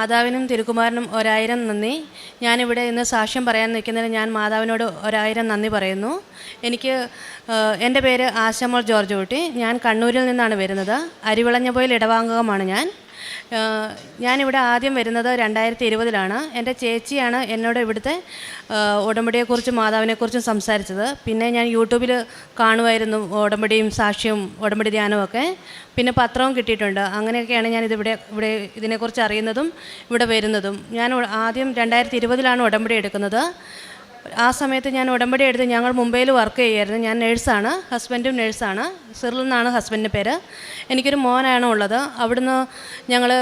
മാതാവിനും തിരുക്കുമാരനും ഒരായിരം നന്ദി. ഞാനിവിടെ ഇന്ന് സാക്ഷ്യം പറയാൻ നിൽക്കുന്നതിന് ഞാൻ മാതാവിനോട് ഒരായിരം നന്ദി പറയുന്നു. എനിക്ക് എന്റെ പേര് ആശമോൾ ജോർജ് കുട്ടി. ഞാൻ കണ്ണൂരിൽ നിന്നാണ് വരുന്നത്. അരിവിളഞ്ഞപോയിൽ ഇടവാംഗമാണ് ഞാൻ. ഞാനിവിടെ ആദ്യം വരുന്നത് രണ്ടായിരത്തി ഇരുപതിലാണ് എന്റെ ചേച്ചിയാണ് എന്നോട് ഇവിടുത്തെ ഉടമ്പടിയെക്കുറിച്ചും മാതാവിനെക്കുറിച്ചും സംസാരിച്ചത്. പിന്നെ ഞാൻ യൂട്യൂബിൽ കാണുമായിരുന്നു ഉടമ്പടിയും സാക്ഷ്യവും ഉടമ്പടി ധ്യാനവും ഒക്കെ പിന്നെ പത്രവും കിട്ടിയിട്ടുണ്ട്. അങ്ങനെയൊക്കെയാണ് ഞാൻ ഇതിവിടെ ഇവിടെ ഇതിനെക്കുറിച്ച് അറിയുന്നതും ഇവിടെ വരുന്നതും. ഞാൻ ആദ്യം രണ്ടായിരത്തി ഇരുപതിലാണ് ഉടമ്പടി എടുക്കുന്നത്. ആ സമയത്ത് ഞാൻ ഉടമ്പടി എടുത്ത് ഞങ്ങൾ മുംബൈയിൽ വർക്ക് ചെയ്യുമായിരുന്നു ഞാൻ നേഴ്സാണ് ഹസ്ബൻഡും നേഴ്സാണ് സിറിൽ നിന്നാണ് ഹസ്ബൻഡിന്റെ പേര്. എനിക്കൊരു മോനാണ് ഉള്ളത്. അവിടുന്ന് ഞങ്ങൾ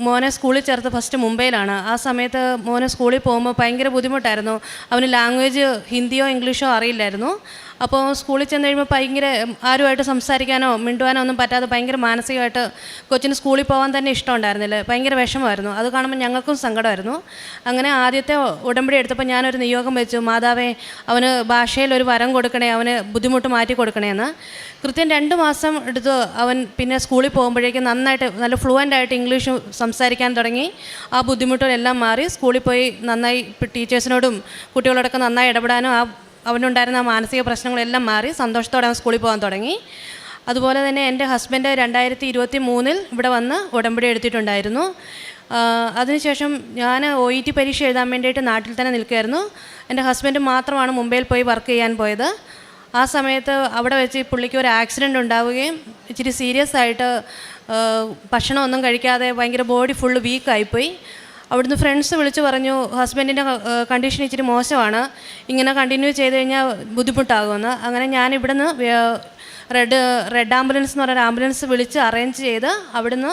മോനെ സ്കൂളിൽ ചേർത്ത് ഫസ്റ്റ് മുംബൈയിലാണ്. ആ സമയത്ത് മോനെ സ്കൂളിൽ പോകുമ്പോൾ ഭയങ്കര ബുദ്ധിമുട്ടായിരുന്നു. അവന് ലാംഗ്വേജ് ഹിന്ദിയോ ഇംഗ്ലീഷോ അറിയില്ലായിരുന്നു. അപ്പോൾ സ്കൂളിൽ ചെന്ന് കഴിയുമ്പോൾ ഭയങ്കര ആരുമായിട്ട് സംസാരിക്കാനോ മിണ്ടുവാനോ ഒന്നും പറ്റാതെ ഭയങ്കര മാനസികമായിട്ട് കൊച്ചിന് സ്കൂളിൽ പോകാൻ തന്നെ ഇഷ്ടമുണ്ടായിരുന്നില്ല. ഭയങ്കര വിഷമമായിരുന്നു. അത് കാണുമ്പോൾ ഞങ്ങൾക്കും സങ്കടമായിരുന്നു. അങ്ങനെ ആദ്യത്തെ ഉടമ്പടി എടുത്തപ്പോൾ ഞാനൊരു നിയോഗം വെച്ചു. മാതാവേ അവന് ഭാഷയിൽ ഒരു വരം കൊടുക്കണേ അവന് ബുദ്ധിമുട്ട് മാറ്റി കൊടുക്കണേന്ന് കൃത്യം രണ്ട് മാസം എടുത്ത് അവൻ പിന്നെ സ്കൂളിൽ പോകുമ്പോഴേക്കും നന്നായിട്ട് നല്ല ഫ്ലുവന്റ് ആയിട്ട് ഇംഗ്ലീഷ് സംസാരിക്കാൻ തുടങ്ങി. ആ ബുദ്ധിമുട്ടുകളെല്ലാം മാറി സ്കൂളിൽ പോയി നന്നായി ടീച്ചേഴ്സിനോടും കുട്ടികളോടൊക്കെ നന്നായി ഇടപെടാനും ആ അവനുണ്ടായിരുന്ന മാനസിക പ്രശ്നങ്ങളെല്ലാം മാറി സന്തോഷത്തോടെ അവൻ സ്കൂളിൽ പോകാൻ തുടങ്ങി. അതുപോലെ തന്നെ എന്റെ ഹസ്ബൻഡ് രണ്ടായിരത്തി ഇരുപത്തി മൂന്നിൽ ഇവിടെ വന്ന് ഉടമ്പടി എടുത്തിട്ടുണ്ടായിരുന്നു. അതിനുശേഷം ഞാൻ ഒ ഇ ടി പരീക്ഷ എഴുതാൻ വേണ്ടിയിട്ട് നാട്ടിൽ തന്നെ നിൽക്കുകയായിരുന്നു. എന്റെ ഹസ്ബൻഡ് മാത്രമാണ് മുംബൈയിൽ പോയി വർക്ക് ചെയ്യാൻ പോയത്. ആ സമയത്ത് അവിടെ വെച്ച് പുള്ളിക്ക് ഒരു ആക്സിഡന്റ് ഉണ്ടാവുകയും ഇച്ചിരി സീരിയസ് ആയിട്ട് ഭക്ഷണമൊന്നും കഴിക്കാതെ ഭയങ്കര ബോഡി ഫുള്ള് വീക്കായിപ്പോയി. അവിടുന്ന് ഫ്രണ്ട്സ് വിളിച്ച് പറഞ്ഞു ഹസ്ബൻഡിന്റെ കണ്ടീഷൻ ഇച്ചിരി മോശമാണ്. ഇങ്ങനെ കണ്ടിന്യൂ ചെയ്ത് കഴിഞ്ഞാൽ ബുദ്ധിമുട്ടാകുമെന്ന്. അങ്ങനെ ഞാൻ ഇവിടുന്ന് റെഡ് റെഡ് ആംബുലൻസ് എന്ന് പറയുന്ന ആംബുലൻസ് വിളിച്ച് അറേഞ്ച് ചെയ്ത് അവിടുന്ന്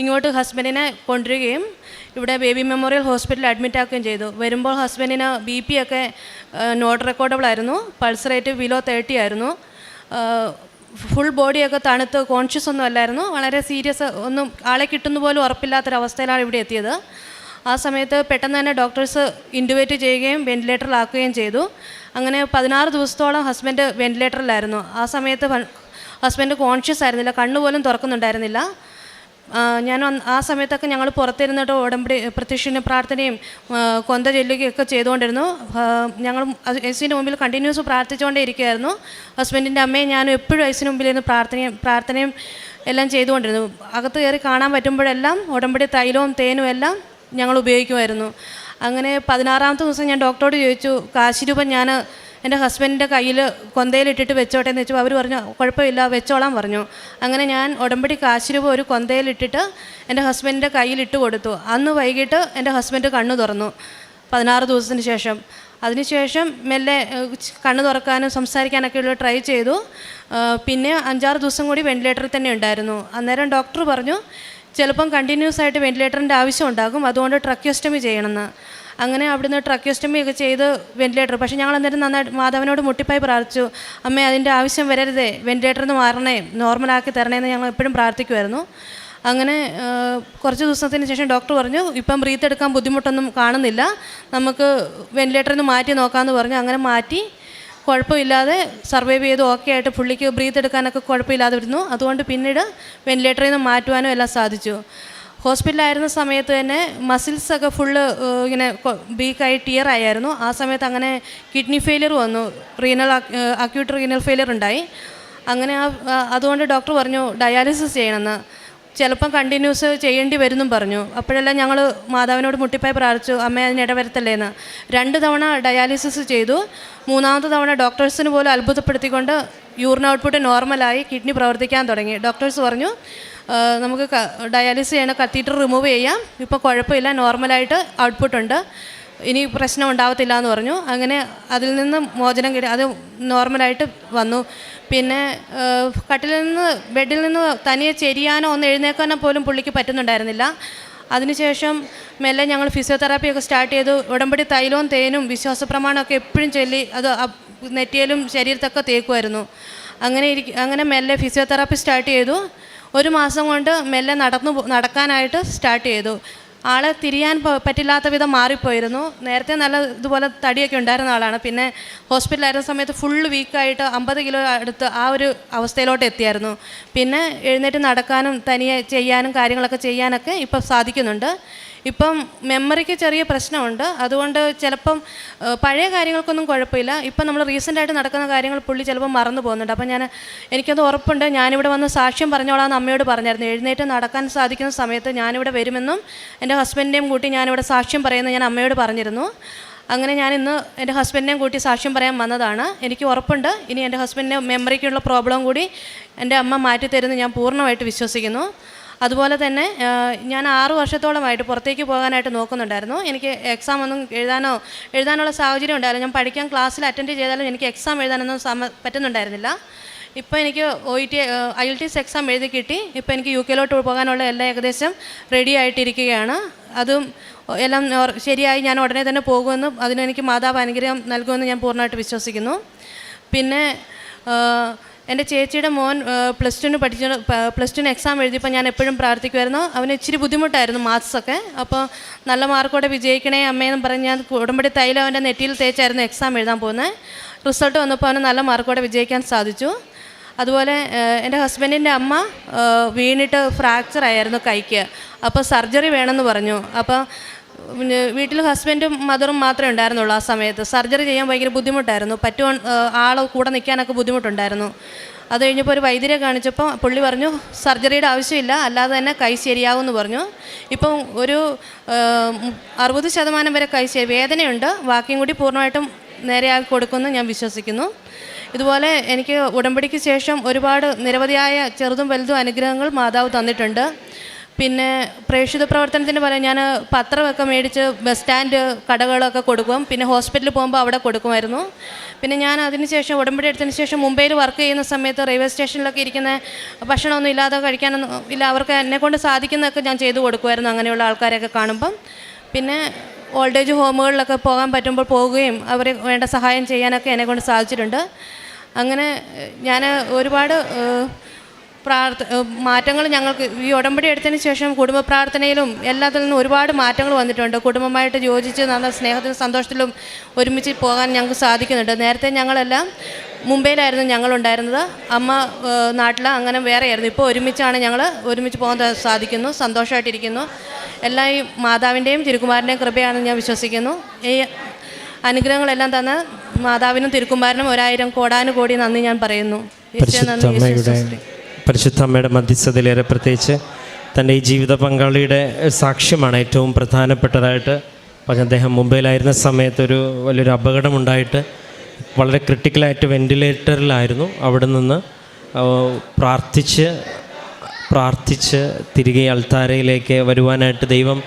ഇങ്ങോട്ട് ഹസ്ബൻഡിനെ കൊണ്ടുവരികയും ഇവിടെ ബേബി മെമ്മോറിയൽ ഹോസ്പിറ്റലിൽ അഡ്മിറ്റ് ആക്കുകയും ചെയ്തു. വരുമ്പോൾ ഹസ്ബൻഡിന് ബി പി ഒക്കെ നോട്ട് റെക്കോർഡബിൾ ആയിരുന്നു. പൾസ് റേറ്റ് ബിലോ തേർട്ടി ആയിരുന്നു. ഫുൾ ബോഡിയൊക്കെ തണുത്ത് കോൺഷ്യസ് ഒന്നും അല്ലായിരുന്നു. വളരെ സീരിയസ് ഒന്നും ആളെ കിട്ടുന്ന പോലും ഉറപ്പില്ലാത്തൊരവസ്ഥയിലാണ് ഇവിടെ എത്തിയത്. ആ സമയത്ത് പെട്ടെന്ന് തന്നെ ഡോക്ടേഴ്സ് ഇന്റുവേറ്റ് ചെയ്യുകയും വെന്റിലേറ്ററിലാക്കുകയും ചെയ്തു. അങ്ങനെ പതിനാറ് ദിവസത്തോളം ഹസ്ബൻഡ് വെന്റിലേറ്ററിലായിരുന്നു ആ സമയത്ത് ഹസ്ബൻഡ് കോൺഷ്യസ് ആയിരുന്നില്ല കണ്ണുപോലും തുറക്കുന്നുണ്ടായിരുന്നില്ല. ഞാൻ ആ സമയത്തൊക്കെ ഞങ്ങൾ പുറത്തിരുന്നിട്ട് ഉടമ്പടി പ്രത്യക്ഷിന് പ്രാർത്ഥനയും കൊന്ത ചെല്ലുകയൊക്കെ ചെയ്തുകൊണ്ടിരുന്നു. ഞങ്ങൾ ഐസിന്റെ മുമ്പിൽ കണ്ടിന്യൂസ് പ്രാർത്ഥിച്ചുകൊണ്ടേ ഇരിക്കുകയായിരുന്നു. ഹസ്ബൻഡിന്റെ അമ്മയെ ഞാനും എപ്പോഴും ഐസിന് മുമ്പിലിരുന്ന് പ്രാർത്ഥനയും പ്രാർത്ഥനയും എല്ലാം ചെയ്തുകൊണ്ടിരുന്നു. അകത്ത് കയറി കാണാൻ പറ്റുമ്പോഴെല്ലാം ഉടമ്പടി തൈലവും തേനും എല്ലാം ഞങ്ങൾ ഉപയോഗിക്കുമായിരുന്നു. അങ്ങനെ പതിനാറാമത്തെ ദിവസം ഞാൻ ഡോക്ടറോട് ചോദിച്ചു കാശി രൂപ ഞാൻ എന്റെ ഹസ്ബൻഡിന്റെ കയ്യിൽ കൊന്തയിലിട്ടിട്ട് വെച്ചോട്ടെ എന്ന് വെച്ചപ്പോൾ അവർ പറഞ്ഞു കുഴപ്പമില്ല വെച്ചോളാൻ പറഞ്ഞു. അങ്ങനെ ഞാൻ ഉടമ്പടി കാശി രൂപ ഒരു കൊന്തയിലിട്ടിട്ട് എന്റെ ഹസ്ബൻഡിന്റെ കയ്യിൽ ഇട്ട് കൊടുത്തു. അന്ന് വൈകിട്ട് എന്റെ ഹസ്ബൻഡ് കണ്ണു തുറന്നു പതിനാറ് ദിവസത്തിന് ശേഷം. അതിനുശേഷം മെല്ലെ കണ്ണു തുറക്കാനും സംസാരിക്കാനൊക്കെയുള്ള ട്രൈ ചെയ്തു. പിന്നെ അഞ്ചാറ് ദിവസം കൂടി വെന്റിലേറ്ററിൽ തന്നെ ഉണ്ടായിരുന്നു. അന്നേരം ഡോക്ടർ പറഞ്ഞു ചിലപ്പം കണ്ടിന്യൂസ് ആയിട്ട് വെന്റിലേറ്ററിന്റെ ആവശ്യം ഉണ്ടാകും. അതുകൊണ്ട് ട്രക്യോസ്റ്റമി ചെയ്യണമെന്ന്. അങ്ങനെ അവിടുന്ന് ട്രക്യോസ്റ്റമി ഒക്കെ ചെയ്ത് വെന്റിലേറ്റർ പക്ഷേ ഞങ്ങൾ അന്നേരം നന്നായിട്ട് മാധവനോട് മുട്ടിപ്പായി പ്രാർത്ഥിച്ചു. അമ്മേ അതിന്റെ ആവശ്യം വരരുതേ. വെന്റിലേറ്ററിൽ നിന്ന് മാറണേ. നോർമലാക്കി തരണേന്ന് ഞങ്ങൾ എപ്പോഴും പ്രാർത്ഥിക്കുമായിരുന്നു. അങ്ങനെ കുറച്ച് ദിവസത്തിന് ശേഷം ഡോക്ടർ പറഞ്ഞു ഇപ്പം ബ്രീത്ത് എടുക്കാൻ ബുദ്ധിമുട്ടൊന്നും കാണുന്നില്ല. നമുക്ക് വെന്റിലേറ്ററിൽ നിന്ന് മാറ്റി നോക്കാമെന്ന് പറഞ്ഞു. അങ്ങനെ മാറ്റി കുഴപ്പമില്ലാതെ സർവൈവ് ചെയ്ത് ഓക്കെ ആയിട്ട് പുള്ളിക്ക് ബ്രീത്ത് എടുക്കാനൊക്കെ കുഴപ്പമില്ലാതെ വരുന്നു അതുകൊണ്ട് പിന്നീട് വെന്റിലേറ്ററിൽ നിന്ന് മാറ്റുവാനും എല്ലാം സാധിച്ചു. ഹോസ്പിറ്റലായിരുന്ന സമയത്ത് തന്നെ മസിൽസൊക്കെ ഫുള്ള് ഇങ്ങനെ വീക്കായി ടിയർ ആയായിരുന്നു. ആ സമയത്ത് അങ്ങനെ കിഡ്നി ഫെയിലിയർ വന്നു. റീനൽ അക്യൂട്ട് റീനൽ ഫെയിലിയർ ഉണ്ടായി. അങ്ങനെ ആ, അതുകൊണ്ട് ഡോക്ടർ പറഞ്ഞു ഡയാലിസിസ് ചെയ്യണമെന്ന്. ചിലപ്പം കണ്ടിന്യൂസ് ചെയ്യേണ്ടി വരുന്നു പറഞ്ഞു. അപ്പോഴെല്ലാം ഞങ്ങൾ മാതാവിനോട് മുട്ടിപ്പായി പ്രാർത്ഥിച്ചു അമ്മ അതിന് ഇടവരുത്തല്ലേ എന്ന് രണ്ട് തവണ ഡയാലിസിസ് ചെയ്തു. മൂന്നാമത്തെ തവണ ഡോക്ടേഴ്സിന് പോലും അത്ഭുതപ്പെടുത്തിക്കൊണ്ട് യൂറിൻ ഔട്ട്പുട്ട് നോർമലായി കിഡ്നി പ്രവർത്തിക്കാൻ തുടങ്ങി. ഡോക്ടേഴ്സ് പറഞ്ഞു "ആ, നമുക്ക് ഡയാലിസിസ് ചെയ്യണം കത്തീറ്റർ റിമൂവ് ചെയ്യാം. ഇപ്പോൾ കുഴപ്പമില്ല നോർമലായിട്ട് ഔട്ട്പുട്ട് ഉണ്ട് ഇനി പ്രശ്നം ഉണ്ടാവത്തില്ല എന്ന് പറഞ്ഞു. അങ്ങനെ അതിൽ നിന്ന് മോചനം കിട്ടി. അത് നോർമലായിട്ട് വന്നു. പിന്നെ കട്ടിൽ നിന്ന് ബെഡിൽ നിന്ന് തനിയെ ചെരിയാനോ ഒന്ന് എഴുന്നേക്കാനോ പോലും പുള്ളിക്ക് പറ്റുന്നുണ്ടായിരുന്നില്ല. അതിനുശേഷം മെല്ലെ ഞങ്ങൾ ഫിസിയോതെറാപ്പിയൊക്കെ സ്റ്റാർട്ട് ചെയ്തു. ഉടമ്പടി തൈലവും തേനും വിശ്വാസ പ്രമാണമൊക്കെ എപ്പോഴും ചൊല്ലി അത് നെറ്റിയിലും ശരീരത്തൊക്കെ തേക്കുമായിരുന്നു. അങ്ങനെ ഇരിക്കും അങ്ങനെ മെല്ലെ ഫിസിയോതെറാപ്പി സ്റ്റാർട്ട് ചെയ്തു. ഒരു മാസം കൊണ്ട് മെല്ലെ നടന്നു നടക്കാനായിട്ട് സ്റ്റാർട്ട് ചെയ്തു. ആളെ തിരിയാൻ പറ്റില്ലാത്ത വിധം മാറിപ്പോയിരുന്നു. നേരത്തെ നല്ല ഇതുപോലെ തടിയൊക്കെ ഉണ്ടായിരുന്ന ആളാണ്. പിന്നെ ഹോസ്പിറ്റലായിരുന്ന സമയത്ത് ഫുള്ള് വീക്കായിട്ട് അമ്പത് കിലോ അടുത്ത് ആ ഒരു അവസ്ഥയിലോട്ട് എത്തിയായിരുന്നു. പിന്നെ എഴുന്നേറ്റ് നടക്കാനും തനിയെ ചെയ്യാനും കാര്യങ്ങളൊക്കെ ചെയ്യാനൊക്കെ ഇപ്പം സാധിക്കുന്നുണ്ട്. ഇപ്പം മെമ്മറിക്ക് ചെറിയ പ്രശ്നമുണ്ട്. അതുകൊണ്ട് ചിലപ്പം പഴയ കാര്യങ്ങൾക്കൊന്നും കുഴപ്പമില്ല ഇപ്പം നമ്മൾ റീസെന്റായിട്ട് നടക്കുന്ന കാര്യങ്ങൾ പുള്ളി ചിലപ്പോൾ മറന്നു പോകുന്നുണ്ട്. അപ്പം ഞാൻ എനിക്കത് ഉറപ്പുണ്ട്. ഞാനിവിടെ വന്ന് സാക്ഷ്യം പറഞ്ഞോളാം അമ്മയോട് പറഞ്ഞായിരുന്നു. എഴുന്നേറ്റ് നടക്കാൻ സാധിക്കുന്ന സമയത്ത് ഞാനിവിടെ വരുമെന്നും എന്റെ ഹസ്ബൻഡിനെയും കൂട്ടി ഞാനിവിടെ സാക്ഷ്യം പറയുമെന്ന് ഞാൻ അമ്മയോട് പറഞ്ഞിരുന്നു. അങ്ങനെ ഞാൻ ഇന്ന് എന്റെ ഹസ്ബൻഡിനെയും കൂട്ടി സാക്ഷ്യം പറയാൻ വന്നതാണ്. എനിക്ക് ഉറപ്പുണ്ട്. ഇനി എന്റെ ഹസ്ബൻഡിന്റെ മെമ്മറിക്കുള്ള പ്രോബ്ലം കൂടി എന്റെ അമ്മ മാറ്റിത്തരുമെന്ന് ഞാൻ പൂർണമായിട്ട് വിശ്വസിക്കുന്നു. അതുപോലെ തന്നെ ഞാൻ ആറു വർഷത്തോളമായിട്ട് പുറത്തേക്ക് പോകാനായിട്ട് നോക്കുന്നുണ്ടായിരുന്നു. എനിക്ക് എക്സാം ഒന്നും എഴുതാനോ എഴുതാനുള്ള സാഹചര്യം ഉണ്ടായിരുന്നു ഞാൻ പഠിക്കാൻ ക്ലാസ്സിൽ അറ്റൻഡ് ചെയ്താലും എനിക്ക് എക്സാം എഴുതാനൊന്നും സമ പറ്റുന്നുണ്ടായിരുന്നില്ല. ഇപ്പോൾ എനിക്ക് O E T I L T S exam എഴുതി കിട്ടി. ഇപ്പോൾ എനിക്ക് യു കെയിലോട്ട് പോകാനുള്ള എല്ലാം ഏകദേശം റെഡി ആയിട്ടിരിക്കുകയാണ്. അതും എല്ലാം ശരിയായി ഞാൻ ഉടനെ തന്നെ പോകുമെന്നും അതിനെനിക്ക് മാതാവ് അനുഗ്രഹം നൽകുമെന്ന് ഞാൻ പൂർണമായിട്ട് വിശ്വസിക്കുന്നു. പിന്നെ എന്റെ ചേച്ചിയുടെ മോൻ പ്ലസ് ടുവിന് പഠിച്ച പ്ലസ് ടുവിന് എക്സാം എഴുതിയപ്പോൾ ഞാൻ എപ്പോഴും പ്രാർത്ഥിക്കുമായിരുന്നു. അവന് ഇച്ചിരി ബുദ്ധിമുട്ടായിരുന്നു മാത്സൊക്കെ അപ്പോൾ നല്ല മാർക്കോടെ വിജയിക്കണേ അമ്മയെന്ന് പറഞ്ഞ് ഞാൻ ഉടമ്പടി തൈലം അവന്റെ നെറ്റിയിൽ തേച്ചായിരുന്നു എക്സാം എഴുതാൻ പോകുന്നത്. റിസൾട്ട് വന്നപ്പോൾ അവന് നല്ല മാർക്കോടെ വിജയിക്കാൻ സാധിച്ചു. അതുപോലെ എന്റെ ഹസ്ബൻഡിന്റെ അമ്മ വീണിട്ട് ഫ്രാക്ചർ ആയിരുന്നു കൈക്ക്. അപ്പോൾ സർജറി വേണമെന്ന് പറഞ്ഞു. അപ്പോൾ പിന്നെ വീട്ടിൽ ഹസ്ബൻഡും മദറും മാത്രമേ ഉണ്ടായിരുന്നുള്ളൂ ആ സമയത്ത്. സർജറി ചെയ്യാൻ ഭയങ്കര ബുദ്ധിമുട്ടായിരുന്നു. പറ്റുവാൻ ആൾ കൂടെ നിൽക്കാനൊക്കെ ബുദ്ധിമുട്ടുണ്ടായിരുന്നു. അത് കഴിഞ്ഞപ്പോൾ ഒരു വൈദ്യരെ കാണിച്ചപ്പോൾ പുള്ളി പറഞ്ഞു സർജറിയുടെ ആവശ്യമില്ല അല്ലാതെ തന്നെ കൈ ശരിയാവും എന്ന് പറഞ്ഞു. ഇപ്പം ഒരു അറുപത് ശതമാനം വരെ കൈ ശരി വേദനയുണ്ട്. ബാക്കിയും കൂടി പൂർണമായിട്ടും നേരെയാക്കി കൊടുക്കുമെന്ന് ഞാൻ വിശ്വസിക്കുന്നു. ഇതുപോലെ എനിക്ക് ഉടമ്പടിക്ക് ശേഷം ഒരുപാട് നിരവധിയായ ചെറുതും വലുതും അനുഗ്രഹങ്ങൾ മാതാവ് തന്നിട്ടുണ്ട്. പിന്നെ പ്രേക്ഷിത പ്രവർത്തനത്തിന് പറയാം ഞാൻ പത്രമൊക്കെ മേടിച്ച് ബസ് സ്റ്റാൻഡ് കടകളൊക്കെ കൊടുക്കും. പിന്നെ ഹോസ്പിറ്റലിൽ പോകുമ്പോൾ അവിടെ കൊടുക്കുമായിരുന്നു. പിന്നെ ഞാൻ അതിനുശേഷം ഉടമ്പടി എടുത്തതിന് ശേഷം മുംബൈയിൽ വർക്ക് ചെയ്യുന്ന സമയത്ത് റെയിൽവേ സ്റ്റേഷനിലൊക്കെ ഇരിക്കുന്ന ഭക്ഷണമൊന്നും ഇല്ലാതെ കഴിക്കാനൊന്നും ഇല്ല അവർക്ക് എന്നെക്കൊണ്ട് സാധിക്കുന്നതൊക്കെ ഞാൻ ചെയ്തു കൊടുക്കുമായിരുന്നു അങ്ങനെയുള്ള ആൾക്കാരെയൊക്കെ കാണുമ്പം. പിന്നെ ഓൾഡ് ഏജ് ഹോമുകളിലൊക്കെ പോകാൻ പറ്റുമ്പോൾ പോവുകയും അവരെ വേണ്ട സഹായം ചെയ്യാനൊക്കെ എന്നെക്കൊണ്ട് സാധിച്ചിട്ടുണ്ട്. അങ്ങനെ ഞാൻ ഒരുപാട് പ്രാർത്ഥ മാറ്റങ്ങൾ ഞങ്ങൾക്ക് ഈ ഉടമ്പടി എടുത്തതിന് ശേഷം കുടുംബ പ്രാർത്ഥനയിലും എല്ലാത്തിൽ നിന്നും ഒരുപാട് മാറ്റങ്ങൾ വന്നിട്ടുണ്ട്. കുടുംബമായിട്ട് യോജിച്ച് നല്ല സ്നേഹത്തിലും സന്തോഷത്തിലും ഒരുമിച്ച് പോകാൻ ഞങ്ങൾക്ക് സാധിക്കുന്നുണ്ട്. നേരത്തെ ഞങ്ങളെല്ലാം മുംബൈയിലായിരുന്നു ഞങ്ങളുണ്ടായിരുന്നത്. അമ്മ നാട്ടിൽ അങ്ങനെ വേറെയായിരുന്നു. ഇപ്പോൾ ഒരുമിച്ചാണ് ഞങ്ങൾ ഒരുമിച്ച് പോകാൻ സാധിക്കുന്നു. സന്തോഷമായിട്ടിരിക്കുന്നു എല്ലാം ഈ മാതാവിന്റെയും തിരുക്കുമാരന്റെയും കൃപയാണെന്ന് ഞാൻ വിശ്വസിക്കുന്നു. ഈ അനുഗ്രഹങ്ങളെല്ലാം തന്ന മാതാവിനും തിരുക്കുമാരനും ഒരായിരം കോടാനുകോടി നന്ദി ഞാൻ പറയുന്നു. ഈശോയെ അമ്മയുടെ. മധ്യസ്ഥതയിലേറെ പ്രത്യേകിച്ച് തന്റെ ഈ ജീവിത പങ്കാളിയുടെ സാക്ഷ്യമാണ് ഏറ്റവും പ്രധാനപ്പെട്ടതായിട്ട് പറഞ്ഞ അദ്ദേഹം മുംബൈയിലായിരുന്ന സമയത്ത് ഒരു വലിയൊരു അപകടമുണ്ടായിട്ട് വളരെ ക്രിട്ടിക്കലായിട്ട് വെന്റിലേറ്ററിലായിരുന്നു അവിടെ നിന്ന് പ്രാർത്ഥിച്ച് പ്രാർത്ഥിച്ച് തിരികെ അൾത്താരയിലേക്ക് വരുവാനായിട്ട് ദൈവം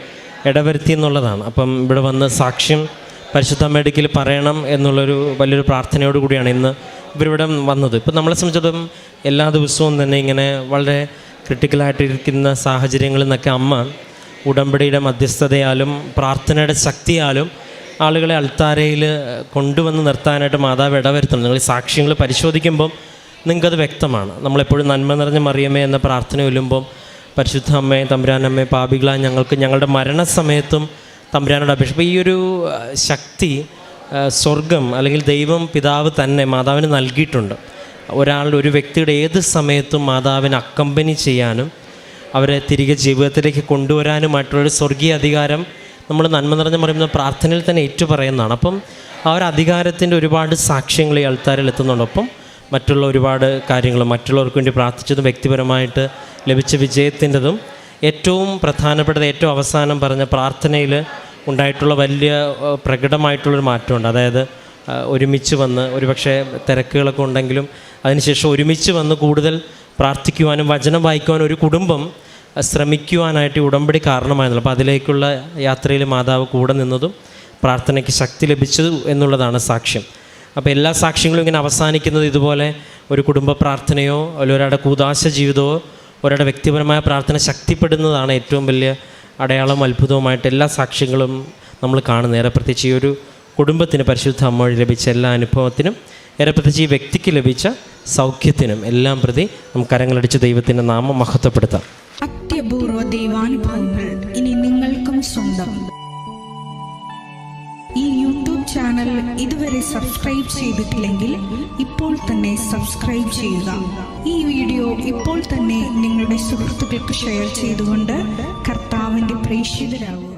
ഇടവരുത്തി എന്നുള്ളതാണ് അപ്പം ഇവിടെ വന്ന് സാക്ഷ്യം പരിശുദ്ധ മെഡിക്കൽ പറയണം എന്നുള്ളൊരു വലിയൊരു പ്രാർത്ഥനയോട് കൂടിയാണ് ഇന്ന് ഇവരിവിടെ വന്നത്. ഇപ്പം നമ്മളെ സംബന്ധിച്ചിടത്തോളം എല്ലാ ദിവസവും തന്നെ ഇങ്ങനെ വളരെ ക്രിട്ടിക്കലായിട്ടിരിക്കുന്ന സാഹചര്യങ്ങളിൽ നിന്നൊക്കെ അമ്മ ഉടമ്പടിയുടെ മധ്യസ്ഥതയാലും പ്രാർത്ഥനയുടെ ശക്തിയാലും ആളുകളെ അൾത്താരയിൽ കൊണ്ടുവന്ന് നിർത്താനായിട്ട് മാതാവ് ഇടവരുത്തുന്നു നിങ്ങൾ സാക്ഷ്യങ്ങൾ പരിശോധിക്കുമ്പം നിങ്ങൾക്കത് വ്യക്തമാണ്. നമ്മളെപ്പോഴും നന്മ നിറഞ്ഞ മറിയമേ എന്ന പ്രാർത്ഥന ഒല്ലുമ്പം പരിശുദ്ധ അമ്മേ തമ്പുരാനമ്മയെ പാപികളായ ഞങ്ങൾക്ക് ഞങ്ങളുടെ മരണസമയത്തും തമ്പുരാനോട് അപേക്ഷ അപ്പോൾ ഈ ഒരു ശക്തി സ്വർഗം അല്ലെങ്കിൽ ദൈവം പിതാവ് തന്നെ മാതാവിന് നൽകിയിട്ടുണ്ട്. ഒരാൾ ഒരു വ്യക്തിയുടെ ഏത് സമയത്തും മാതാവിനെ അക്കമ്പനി ചെയ്യാനും അവരെ തിരികെ ജീവിതത്തിലേക്ക് കൊണ്ടുവരാനുമായിട്ടുള്ളൊരു സ്വർഗീയ അധികാരം നമ്മൾ നന്മ നിറഞ്ഞ പറയുന്ന പ്രാർത്ഥനയിൽ തന്നെ ഏറ്റുപറയുന്നതാണ്. അപ്പം ആ ഒരു അധികാരത്തിന്റെ ഒരുപാട് സാക്ഷ്യങ്ങൾ ഈ ആൾക്കാരിൽ എത്തുന്നുണ്ടൊപ്പം മറ്റുള്ള ഒരുപാട് കാര്യങ്ങൾ മറ്റുള്ളവർക്ക് വേണ്ടി പ്രാർത്ഥിച്ചതും വ്യക്തിപരമായിട്ട് ലഭിച്ച വിജയത്തിന്റെതും ഏറ്റവും പ്രധാനപ്പെട്ടത് ഏറ്റവും അവസാനം പറഞ്ഞ പ്രാർത്ഥനയിൽ ഉണ്ടായിട്ടുള്ള വലിയ പ്രകടമായിട്ടുള്ളൊരു മാറ്റമുണ്ട്. അതായത് ഒരുമിച്ച് വന്ന് ഒരുപക്ഷെ തിരക്കുകളൊക്കെ ഉണ്ടെങ്കിലും അതിനുശേഷം ഒരുമിച്ച് വന്ന് കൂടുതൽ പ്രാർത്ഥിക്കുവാനും വചനം വായിക്കുവാനും ഒരു കുടുംബം ശ്രമിക്കുവാനായിട്ട് ഉടമ്പടി കാരണമായിരുന്നു. അപ്പോൾ അതിലേക്കുള്ള യാത്രയിൽ മാതാവ് കൂടെ നിന്നതും പ്രാർത്ഥനയ്ക്ക് ശക്തി ലഭിച്ചത് എന്നുള്ളതാണ് സാക്ഷ്യം. അപ്പോൾ എല്ലാ സാക്ഷ്യങ്ങളും ഇങ്ങനെ അവസാനിക്കുന്നത് ഇതുപോലെ ഒരു കുടുംബ പ്രാർത്ഥനയോ അല്ലെങ്കിൽ ഒരാളുടെ കൂതാശ ജീവിതമോ ഒരാളുടെ വ്യക്തിപരമായ പ്രാർത്ഥന ശക്തിപ്പെടുന്നതാണ് ഏറ്റവും വലിയ അടയാളം അത്ഭുതവുമായിട്ട് എല്ലാ സാക്ഷ്യങ്ങളും നമ്മൾ കാണുന്നത് ഏറെ പ്രത്യേകിച്ച് ഈ ഒരു കുടുംബത്തിന് പരിശുദ്ധ അമ്മ വഴി ലഭിച്ച എല്ലാ അനുഭവത്തിനും ഏറെ പ്രത്യേകിച്ച് ഈ വ്യക്തിക്ക് ലഭിച്ച സൗഖ്യത്തിനും എല്ലാം പ്രതി നമുക്ക് കരങ്ങളടിച്ച് ദൈവത്തിന്റെ നാമം മഹത്വപ്പെടുത്താം. അത്യപൂർവ ദൈവാനുഭവങ്ങൾ ഇനി നിങ്ങൾക്കും സ്വന്തം. ഈ യൂട്യൂബ് ചാനൽ ഇതുവരെ സബ്സ്ക്രൈബ് ചെയ്തിട്ടില്ലെങ്കിൽ ഇപ്പോൾ തന്നെ സബ്സ്ക്രൈബ് ചെയ്യുക. ഈ വീഡിയോ ഇപ്പോൾ തന്നെ നിങ്ങളുടെ സുഹൃത്തുക്കൾക്ക് ഷെയർ ചെയ്തുകൊണ്ട് preenchido nela.